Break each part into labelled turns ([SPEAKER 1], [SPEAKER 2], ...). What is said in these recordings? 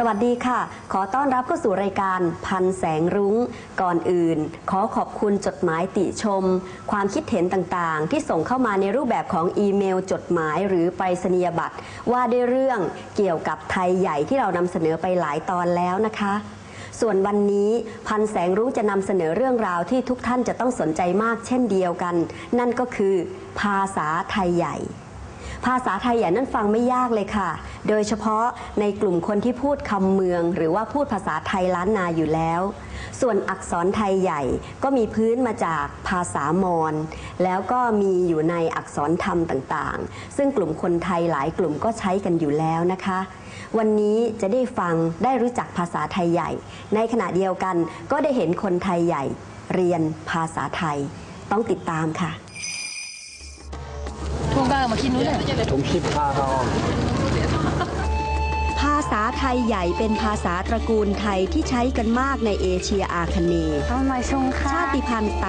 [SPEAKER 1] สวัสดีค่ะ ขอต้อนรับเข้าสู่รายการพันแสงรุง้ง ก่อนอื่น ขอขอบคุณจดหมายติชม ความคิดเห็นต่างๆ ที่ส่งเข้ามาในรูปแบบของอีเมล จดหมายหรือไปรษณียบัตร ว่าด้วยเรื่องเกี่ยวกับไทยใหญ่ที่เรานำเสนอไปหลายตอนแล้วนะคะ ส่วนวันนี้พันแสงรุ้งจะนำเสนอเรื่องราวที่ทุกท่านจะต้องสนใจมากเช่นเดียวกัน นั่นก็คือ ภาษาไทยใหญ่ ภาษาไทยใหญ่นั่นฟังไม่ยากเลยค่ะ โดยเฉพาะในกลุ่มคนที่พูดคำเมือง หรือว่าพูดภาษาไทยล้านนาอยู่แล้ว ส่วนอักษรไทยใหญ่ก็มีพื้นมาจากภาษามอญแล้วก็มีอยู่ในอักษรธรรมต่างๆ ซึ่งกลุ่มคนไทยหลายกลุ่มก็ใช้กันอยู่แล้วนะคะวันนี้จะได้ฟังได้รู้จักภาษาไทยใหญ่ ในขณะเดียวกันก็ได้เห็นคนไทยใหญ่ เรียนภาษาไทย ต้องติดตามค่ะ
[SPEAKER 2] มาคิดนู้นเลย
[SPEAKER 3] ผมคิดพาเขา
[SPEAKER 1] ภาษาไทยใหญ่เป็นภาษาตระกูลไทยที่ใช้กันมากในเอเชียอาคเนย์
[SPEAKER 2] เอามาชงค่ะ
[SPEAKER 1] ชาติพันธุ์ไต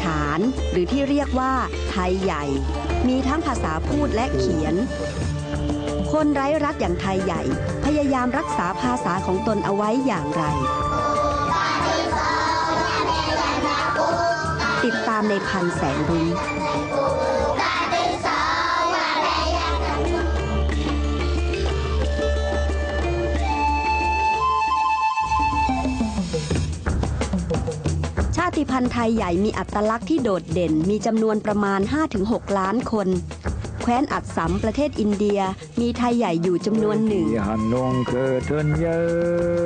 [SPEAKER 1] ฉาน หรือที่เรียกว่า ไทยใหญ่ มีทั้งภาษาพูดและเขียน คนไร้รัฐอย่างไทยใหญ่ พยายามรักษาภาษาของตนเอาไว้อย่างไร ติดตามในพันแสงรุ้ง พันธุ์ไทยใหญ่มีอัตลักษณ์ที่โดดเด่น มีจำนวนประมาณ 5-6 ล้านคน แคว้นอัดสำประเทศอินเดีย มีไทยใหญ่อยู่จำนวนหนึ่ง
[SPEAKER 3] หันลงเคอเทินเยอ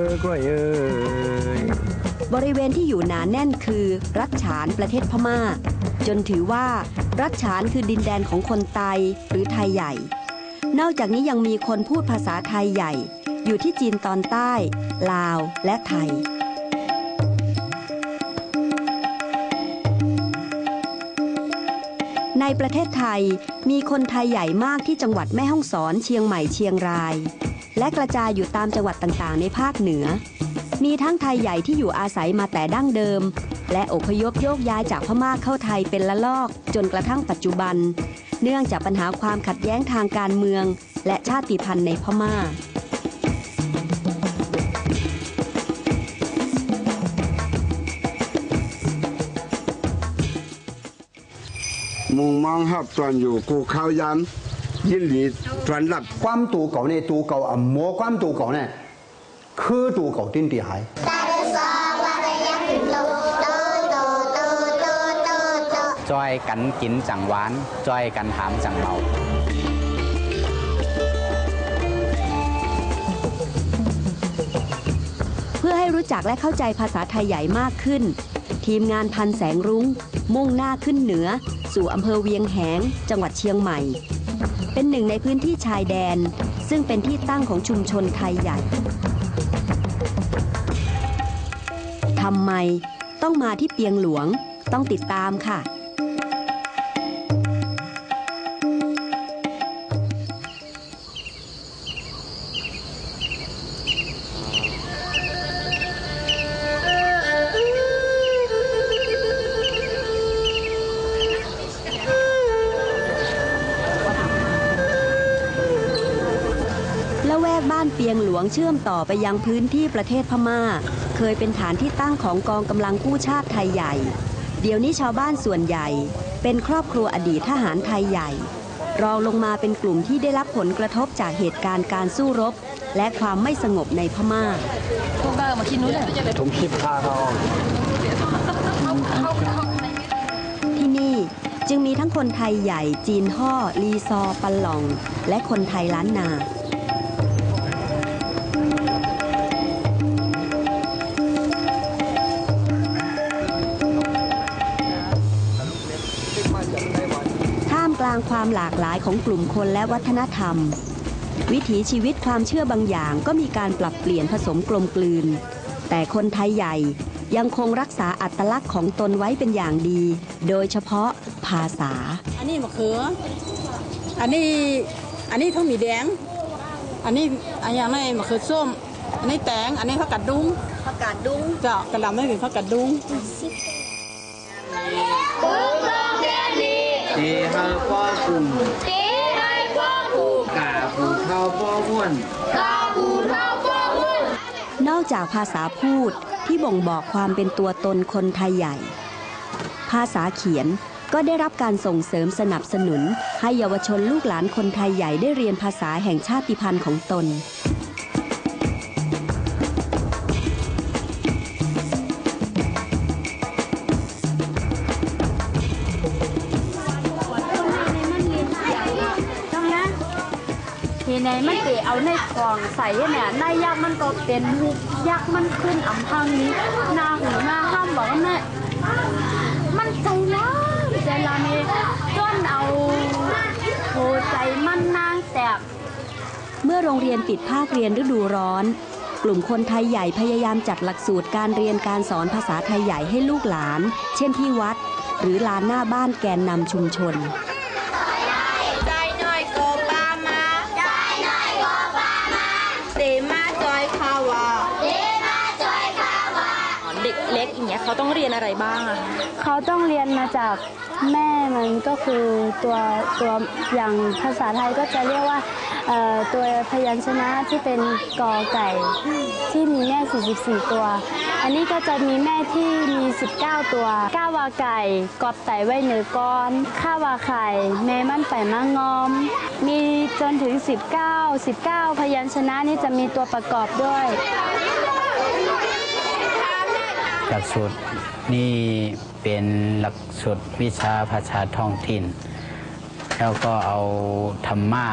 [SPEAKER 3] ะก็เยอะ
[SPEAKER 1] บริเวณที่อยู่หนาแน่นคือ รัฐฉานประเทศพม่า จนถือว่า รัฐฉานคือดินแดนของคนไตหรือไทยใหญ่ นอกจากนี้ยังมีคนพูดภาษาไทยใหญ่ อยู่ที่จีนตอนใต้ ลาวและไทย ประเทศไทย มีคนไทยใหญ่มากที่จังหวัดแม่ฮ่องสอน เชียงใหม่เชียงราย และกระจายอยู่ตามจังหวัดต่างๆ ในภาคเหนือ มีทั้งไทยใหญ่ที่อยู่อาศัยมาแต่ดั้งเดิม และอพยพโยกย้ายจากพม่าเข้าไทยเป็นละลอก จนกระทั่งปัจจุบัน เนื่องจากปัญหาความขัดแย้งทางการเมือง และชาติพันธุ์ในพม่า
[SPEAKER 4] มุงมองหับตวนอยู่กูเขายามยินดีตวนหลับ
[SPEAKER 5] ความตัวเก่าเนี่ยตัวเก่าอะมัวความตัวเก่าเนี่ยคือตัวเก่าติ้นตีหาย
[SPEAKER 6] จอยกันกินจังหวานจอยกันถามจังเมา
[SPEAKER 1] เพื่อให้รู้จักและเข้าใจภาษาไทยใหญ่มากขึ้น ทีมงานพันแสงรุง้ง มุ่งหน้าขึ้นเหนือ สู่อำเภอเวียงแหง จังหวัดเชียงใหม่ เป็นหนึ่งในพื้นที่ชายแดน ซึ่งเป็นที่ตั้งของชุมชนไทยใหญ่ทำไมต้องมาที่เปียงหลวงต้องติดตามค่ะ และแวกบ้านเปียงหลวงเชื่อมต่อไปยังพื้นที่ประเทศพม่า เคยเป็นฐานที่ตั้งของกองกำลังกู้ชาติไทยใหญ่ เดี๋ยวนี้ชาวบ้านส่วนใหญ่ เป็นครอบครัวอดีตทหารไทยใหญ่ รองลงมาเป็นกลุ่มที่ได้รับผลกระทบจากเหตุการณ์การสู้รบ และความไม่สงบในพม่า
[SPEAKER 2] ทุ่งบ้างมาคิดนู้นเลย
[SPEAKER 3] ผมคิดพาเขา
[SPEAKER 1] ที่นี่จึงมีทั้งคนไทยใหญ่จีนฮ่อลีซอปันหลอง และคนไทยล้านนา ความหลากหลายของกลุ่มคนและวัฒนธรรม วิถีชีวิตความเชื่อบางอย่างก็มีการปรับเปลี่ยนผสมกลมกลืน แต่คนไทยใหญ่ยังคงรักษาอัตลักษณ์ของตนไว้เป็นอย่างดี โดยเฉพาะภาษา
[SPEAKER 7] อันนี้มะเขือ อันนี้ อันนี้ข้าวหมีแดง อันนี้อันอย่างไรมะเขือส้ม อันนี้แตง อันนี้ผักกาดดุ้งผักกาดดุ้งเจ้ากระหล่ำไม่เป็นผักกาดดุ้ง
[SPEAKER 8] เห้พ่อ
[SPEAKER 9] กุ่มเจ๊
[SPEAKER 8] ให้พ่อกุ่
[SPEAKER 9] มกาผูเท่าพ่อหุ่นกาผ
[SPEAKER 2] ูเท่าพ่อหุ่น
[SPEAKER 1] นอกจากภาษาพูดที่บ่งบอกความเป็นตัวตนคนไทยใหญ่ ภาษาเขียนก็ได้รับการส่งเสริมสนับสนุน ให้เยาวชนลูกหลานคนไทยใหญ่ได้เรียนภาษาแห่งชาติพันธุ์ของตน
[SPEAKER 8] ทีในมันเปเอาในกล่องใส่เนี่ยหน้ายักษ์มันก็เป็นหุบยักษ์มันขึ้นอำพังนี้หน้าหูหน้าห้ามบอกว่าแม่มันใจร้ายใจร้ายนี่จนเอาโหใจมันนางแตก
[SPEAKER 1] เมื่อโรงเรียนปิดภาคเรียนฤดูร้อน กลุ่มคนไทยใหญ่พยายามจัดหลักสูตรการเรียนการสอนภาษาไทยใหญ่ให้ลูกหลาน เช่นที่วัด หรือลานหน้าบ้านแกนนำชุมชน
[SPEAKER 9] เขา
[SPEAKER 2] ต้องเรียนอะไรบ้างอะ
[SPEAKER 8] เขาต้องเรียนมาจากแม่มันก็คือตัวตัวอย่างภาษาไทยก็จะเรียกว่าตัวพยัญชนะที่เป็นกอไก่ที่มีแม่ 44 ตัว อันนี้ก็จะมีแม่ที่มี 19 ตัวก้าวาไก่กอบไต่ไว้เหนือก้อนข้าวาไข่แม่มันไปมางอม มีจนถึง 19 19 พยัญชนะนี่จะมีตัวประกอบด้วย
[SPEAKER 6] หลักสูตรนี่เป็นหลักสูตรวิชาภาษาท้องถิ่น แล้วก็เอาธรรมะ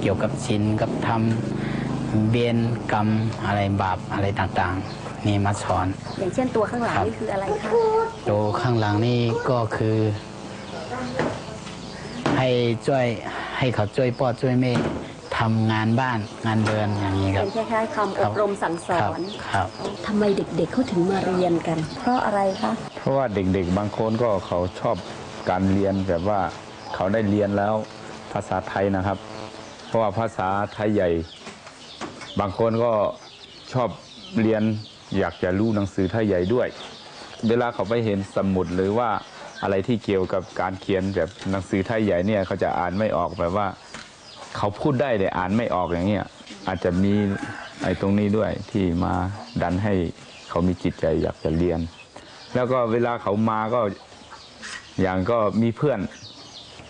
[SPEAKER 6] เกี่ยวกับศีลกับธรรมเบียนกรรมอะไรบาปอะไรต่างๆ นี่มาสอน
[SPEAKER 1] อย่างเช่นตัวข้างหลัง
[SPEAKER 6] ครับ
[SPEAKER 1] นี่คืออะไรคะ
[SPEAKER 6] โตข้างหลังนี่ก็คือ ให้ช่วยให้เขาช่วยพ่อช่วยแม่ ทำงานบ้านงานเดือนอย่างนี้ค
[SPEAKER 1] เป็
[SPEAKER 6] รับ
[SPEAKER 1] นคล้ายๆคำอบรมสั่งส
[SPEAKER 6] ค
[SPEAKER 1] อ
[SPEAKER 6] รับ
[SPEAKER 1] น
[SPEAKER 6] ครับ
[SPEAKER 1] ทำไมเด็กๆเขาถึงมาเรียนกัน เพราะอะไรคะ
[SPEAKER 3] เพราะว่าเด็กๆ บางคนก็เขาชอบการเรียนแบบว่าเขาได้เรียนแล้วภาษาไทยนะครับ เพราะว่าภาษาไทยใหญ่ บางคนก็ชอบเรียนอยากจะรู้หนังสือไทยใหญ่ด้วย เวลาเขาไปเห็นสมุดหรือว่าอะไรที่เกี่ยวกับการเขียนแบบหนังสือไทยใหญ่เนี่ยเขาจะอ่านไม่ออกแบบว่า เขาพูดได้แต่อ่านไม่ออกอย่างเงี้ยอาจจะมีไอ้ตรงนี้ด้วยที่มาดันให้เขามีจิตใจอยากจะเรียน แล้วก็เวลาเขามาก็อย่างก็มีเพื่อน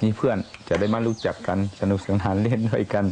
[SPEAKER 3] มีเพื่อนจะได้มารู้จักกันสนุกสนานเล่นด้วยกัน